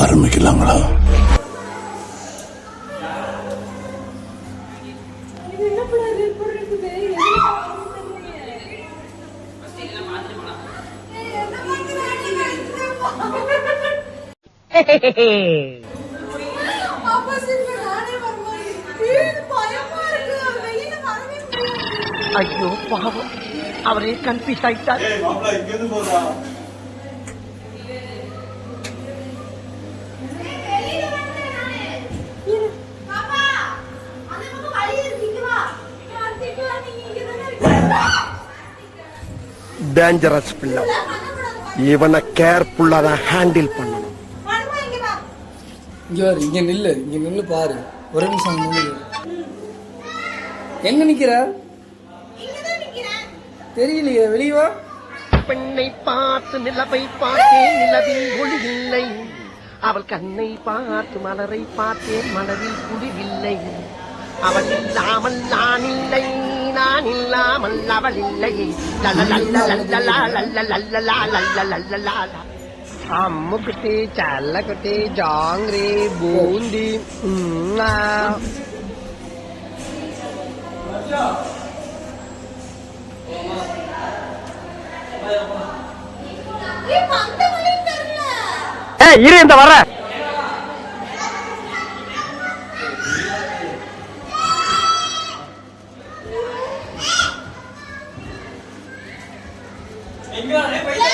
ஆரம்பிக்கலாங்களா இது என்ன பிள்ளை எப்படி இருக்குது எதுல பாக்குறீங்க? ஏய், என்ன பண்றாங்க? அப்பா சிரிப்பு நானே வரும்போது, ஏய், இது பயமா இருக்கு. வெளியில வரவே முடியாது. ஐயோ பாவம் அவரே கன்ஃபியூஸ் ஆயிட்டார் டேஞ்சரஸ் பிள்ளை. இவனை கேர்ஃபுல்லா தான் ஹேண்டில் பண்ணணும் இங்க வா. இங்க நில்லு இங்க நில்லு பாரு ஒரு நிமிஷம் நில்லு எங்க நிக்கிற. தெரியலையே வெளியே வா பெண்ணை பார்த்து நிலவை பார்த்தேன் நிலவில் ஒளி இல்லை அவள் கண்ணை பார்த்து மலரை பார்த்தேன் மலரில் குளிரில்லை அவள் இல்லாமல் நான் இல்லை இல்லாமல் அவள் இல்லையே அம்முக்குட்டி சல்லக்குட்டி ஜாங்கிரி பூந்தி இரு இந்த வர Bình.